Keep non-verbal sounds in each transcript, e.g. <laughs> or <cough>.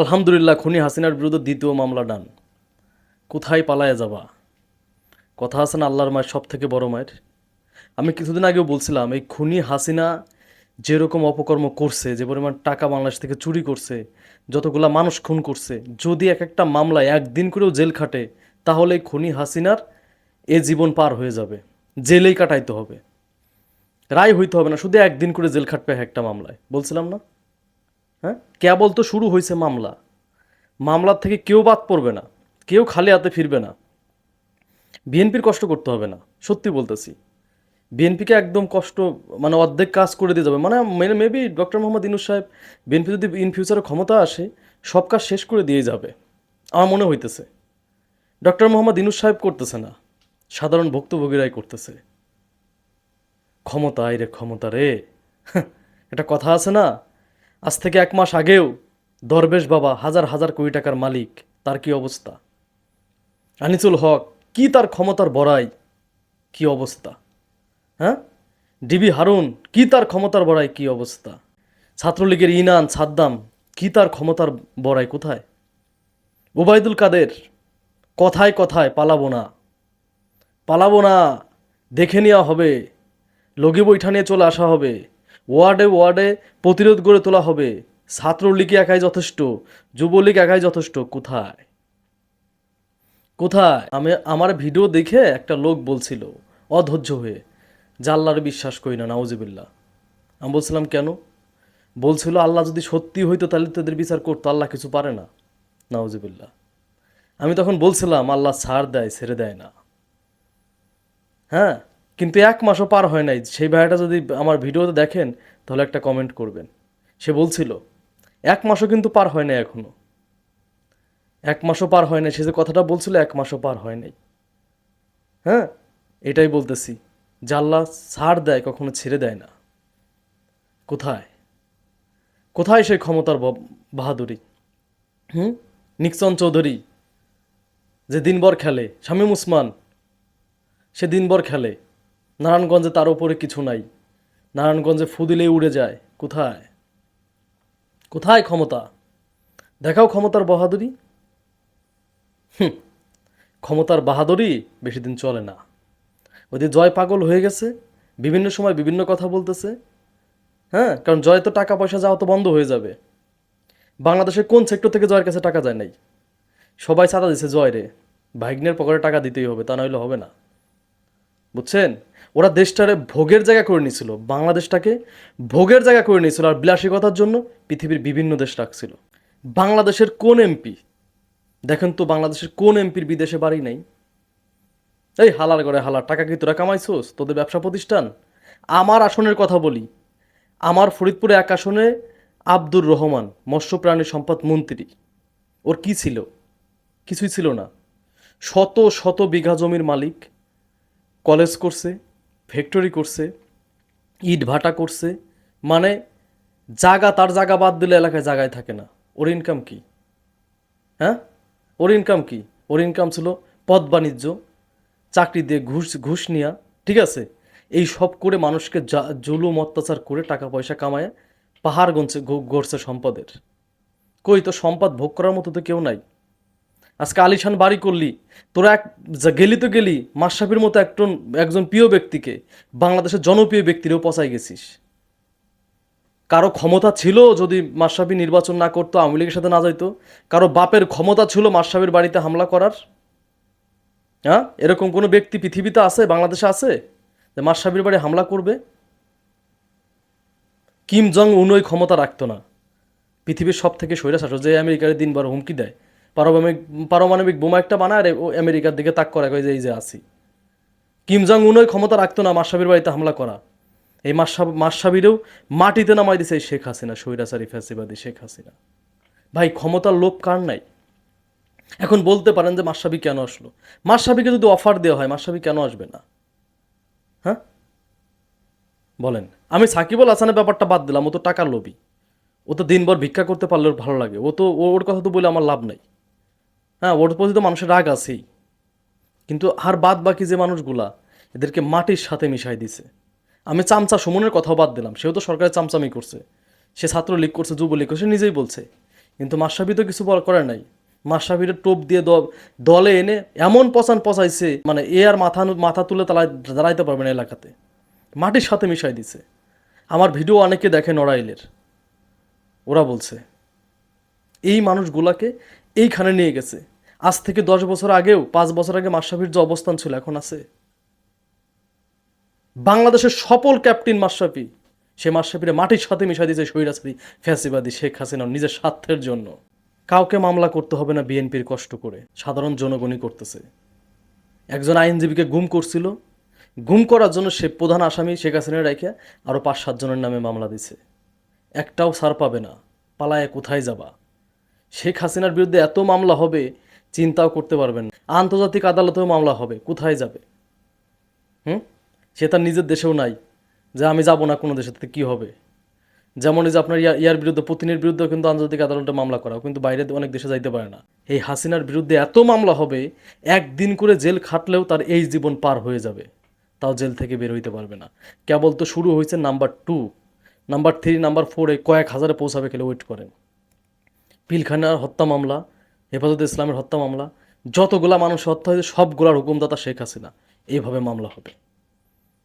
আলহামদুলিল্লাহ, খুনি হাসিনার বিরুদ্ধে দ্বিতীয় মামলা ডান। কোথায় পালায় যাবা? কথা আছে না আল্লাহর মায়ের সব থেকে বড় মায়ের? আমি কিছুদিন আগেও বলছিলাম, এই খুনি হাসিনা যেরকম অপকর্ম করছে, যে পরিমাণ টাকা বাংলাদেশ থেকে চুরি করছে, যতগুলা মানুষ খুন করছে, যদি এক একটা মামলায় একদিন করেও জেল খাটে, তাহলে খুনি হাসিনার এ জীবন পার হয়ে যাবে। জেলেই কাটাইতে হবে। রায় হইতে হবে না, শুধু একদিন করে জেল খাটবে এক একটা মামলায়। বলছিলাম না? হ্যাঁ? কেবল তো শুরু হয়েছে মামলা। মামলার থেকে কেউ বাদ পড়বে না, কেউ খালি হাতে ফিরবে না। বিএনপির কষ্ট করতে হবে না, সত্যি বলতেছি। বিএনপিকে একদম কষ্ট মানে অর্ধেক কাজ করে দিয়ে যাবে। মানে মেবি ডক্টর মোহাম্মদ ইনুস সাহেব, বিএনপি যদি ইন ফিউচারে ক্ষমতা আসে, সব কাজ শেষ করে দিয়ে যাবে, আমার মনে হইতেছে। ডক্টর মোহাম্মদ ইনুস সাহেব করতেছে না, সাধারণ ভুক্তভোগীরাই করতেছে। ক্ষমতা রে ক্ষমতা রে। <laughs> এটা কথা আছে না আজ থেকে এক মাস আগেও দরবেশ বাবা হাজার হাজার কোটি টাকার মালিক, তার কি অবস্থা? আনিসুল হক, কি তার ক্ষমতার বড়াই? কি অবস্থা? হ্যাঁ? ডিবি হারুন, কি তার ক্ষমতার বড়াই, কি অবস্থা? ছাত্রলীগের ইনান সাদ্দাম, কি তার ক্ষমতার বড়াই কোথায়? ওবায়দুল কাদের, কথায় কথায় পালাবো না। পালাবো না, দেখে নেওয়া হবে, লগি বৈঠা নিয়ে চলে আসা হবে। ওয়ার্ডে ওয়ার্ডে প্রতিরোধ গড়ে তোলা হবে। ছাত্রলীগ একাই যথেষ্ট, যুবলীগ একাই যথেষ্ট। কোথায়? কোথায়? আমি, আমার ভিডিও দেখে একটা লোক বলছিল, অধৈর্য হয়ে যে আল্লাহর বিশ্বাস করি না নাউজিবিল্লা আমি বলছিলাম, কেন? বলছিল, আল্লাহ যদি সত্যি হইতো তাহলে তাদের বিচার করতো, আল্লাহ কিছু পারে না। নাউজিবিল্লা আমি তখন বলছিলাম, আল্লাহ ছাড় দেয়, ছেড়ে দেয় না। হ্যাঁ? কিন্তু এক মাসও পার হয় নাই। সেই ভাইয়াটা যদি আমার ভিডিওতে দেখেন, তাহলে একটা কমেন্ট করবেন। সে বলছিল, এক মাসও কিন্তু পার হয় নাই এখনও এক মাসও পার হয় নাই। সে যে কথাটা বলছিল, এক মাসও পার হয় নাই। হ্যাঁ এটাই বলতেছি। জাল্লা ছাড় দেয়, কখনো ছেড়ে দেয় না। কোথায়? কোথায় সেই ক্ষমতার বাহাদুরি? হুম? নিক্সন চৌধুরী যে দিনভর খেলে, শামীম উসমান, সে দিনভর খেলে। নারায়ণগঞ্জে তার উপরে কিছু নাই। নারায়ণগঞ্জে ফু দিলেই উড়ে যায়। কোথায়? কোথায় ক্ষমতা? দেখাও ক্ষমতার বাহাদুরি। হুম, ক্ষমতার বাহাদুরি বেশি দিন চলে না। ওদের জয় পাগল হয়ে গেছে বিভিন্ন সময় বিভিন্ন কথা বলতেছে। হ্যাঁ কারণ জয় তো টাকা পয়সা যাওয়া তো বন্ধ হয়ে যাবে। বাংলাদেশের কোন সেক্টর থেকে জয়ের কাছে টাকা যায় নাই? সবাই চাঁদা দিছে জয় রে ভাগ্নের পকেটে টাকা দিতেই হবে তা নইলে হবে না। বুঝছেন? ওরা দেশটারে ভোগের জায়গা করে নিয়েছিল বাংলাদেশটাকে ভোগের জায়গা করে নিয়েছিল আর বিলাসিকতার জন্য পৃথিবীর বিভিন্ন দেশ রাখছিল। বাংলাদেশের কোন এমপি? দেখেন তো বাংলাদেশের কোন এমপির বিদেশে বাড়ি নাই? এই হালার করে হালার টাকা কি তোরা কামাইছোস? তোদের ব্যবসা প্রতিষ্ঠান? আমার আসনের কথা বলি। আমার ফরিদপুরে এক আসনে আব্দুর রহমান, মৎস্য প্রাণী সম্পদ মন্ত্রী। ওর কি ছিল? কিছুই ছিল না। শত শত বিঘা জমির মালিক কলেজ করছে, ফ্যাক্টরি করছে, ইট ভাটা করছে মানে জাগা তার জায়গা বাদ দিলে এলাকায় জায়গায় থাকে না। ওর ইনকাম কি? হ্যাঁ? ওর ইনকাম কি? ওর ইনকাম ছিল পদ বাণিজ্য, চাকরি দিয়ে ঘুষ ঘুষ নেওয়া ঠিক আছে? এই সব করে মানুষকে জুলুম, অত্যাচার করে টাকা পয়সা কামায় পাহাড় গঞ্চে গড়ছে সম্পদের। কই, তো সম্পদ ভোগ করার মতো তো কেউ নাই। আজকে আলিশান বাড়ি করলি। তোরা এক গেলি তো গেলি, মাশরাফির মতো একজন একজন প্রিয় ব্যক্তিকে বাংলাদেশের জনপ্রিয় ব্যক্তিরও পচাই গেছিস। কারও ক্ষমতা ছিল যদি মাশরাফি নির্বাচন না করতো, আওয়ামী লীগের সাথে না যাইতো? কারও বাপের ক্ষমতা ছিল মাশরাফির বাড়িতে হামলা করার? হ্যাঁ? এরকম কোনো ব্যক্তি পৃথিবীতে আছে, বাংলাদেশে আছে, যে মাশরাফির বাড়ি হামলা করবে? কিম জং উনই ক্ষমতা রাখতো না। পৃথিবীর সব থেকে স্বৈরাশাসক যে আমেরিকার দিনবার হুমকি দেয় পারমাণবিক পারমাণবিক বোমা একটা বানায় আর আমেরিকার দিকে তাক করে যে এই যে আছি। কিম জং উনই ক্ষমতা রাখতো না মাসাবির বাড়িতে হামলা করা। এই মাসাব মাসাবিরেও মাটিতে নামাই দিছে এই শেখ হাসিনা, স্বৈরাচারী ফ্যাসিবাদী শেখ হাসিনা। ভাই, ক্ষমতার লোভ কার নাই? এখন বলতে পারেন যে মাসাবি কেন আসলো? মাসাবিকে যদি অফার দেওয়া হয় মাসাবি কেন আসবে না? হ্যাঁ? বলেন। আমি সাকিবুল হাসানের ব্যাপারটা বাদ দিলাম, ও তো টাকার লোভী। ও তো দিনভর ভিক্ষা করতে পারলে ভালো লাগে। ও তো ওর কথা তো বলে আমার লাভ নাই। হ্যাঁ ওর প্রতি তো মানুষের রাগ আছেই। কিন্তু আর বাদ বাকি যে মানুষগুলা, এদেরকে মাটির সাথে মিশাই দিছে। আমি চামচা সুমনের কথাও বাদ দিলাম, সেও তো সরকারের চামচামি করছে। সে ছাত্রলীগ করছে, যুবলীগ করছে নিজেই বলছে। কিন্তু মাসাবি তো কিছু বল করে নাই। মাসাবিরের টোপ দিয়ে দলে এনে এমন পচান পচাইছে মানে এ আর মাথা মাথা তুলে তালা দাঁড়াইতে পারবে না এলাকাতে। মাটির সাথে মিশাই দিছে। আমার ভিডিও অনেকে দেখে নড়াইলের। ওরা বলছে, এই মানুষগুলাকে এইখানে নিয়ে গেছে। আজ থেকে দশ বছর আগেও পাঁচ বছর আগে মাসাফির যে অবস্থান ছিল, এখন আছে। বাংলাদেশের সফল ক্যাপ্টেন মাশরাফি, সে মাশরাফিরে মাটির সাথে মিশাই দিয়েছে স্বৈরাচারী ফ্যাসিবাদী শেখ হাসিনা নিজের স্বার্থের জন্য। কাউকে মামলা করতে হবে না বিএনপির কষ্ট করে, সাধারণ জনগণই করতেছে। একজন আইনজীবীকে গুম করছিল। গুম করার জন্য সে প্রধান আসামি শেখ হাসিনা রেখে আরও পাঁচ সাতজনের নামে মামলা দিছে একটাও ছাড় পাবে না। পালায় কোথায় যাবা? শেখ হাসিনার বিরুদ্ধে এত মামলা হবে, চিন্তাও করতে পারবেন আন্তর্জাতিক আদালতেও মামলা হবে, কোথায় যাবে? হুম? সে তার নিজের দেশেও নাই, যে আমি যাব না কোনো দেশে কী হবে? যেমন যে আপনার ইয়া- ইয়ার বিরুদ্ধে, পুতিনের বিরুদ্ধেও কিন্তু আন্তর্জাতিক আদালতে মামলা করা, কিন্তু বাইরে অনেক দেশে যাইতে পারে না। এই হাসিনার বিরুদ্ধে এত মামলা হবে, একদিন করে জেল খাটলেও তার এই জীবন পার হয়ে যাবে। তাও জেল থেকে বের হইতে পারবে না। কেবল তো শুরু হয়েছে number two. Number three, number ফোরে কয়েক হাজারে পৌঁছাবে খেলে, ওয়েট করেন। পিলখানার হত্যা মামলা, হেফাজত ইসলামের হত্যা মামলা, যতগুলা মানুষ হত্যা হয়েছে, সবগুলার হুকুমদাতা শেখ হাসিনা। এইভাবে মামলা হবে।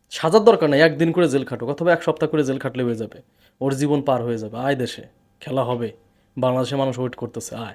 সাজার দরকার নেই, একদিন করে জেল খাটুক, অথবা এক সপ্তাহ করে জেল খাটলে হয়ে যাবে। ওর জীবন পার হয়ে যাবে, আয় দেশে, খেলা হবে। বাংলাদেশে মানুষ ওয়েট করতেছে, আয়।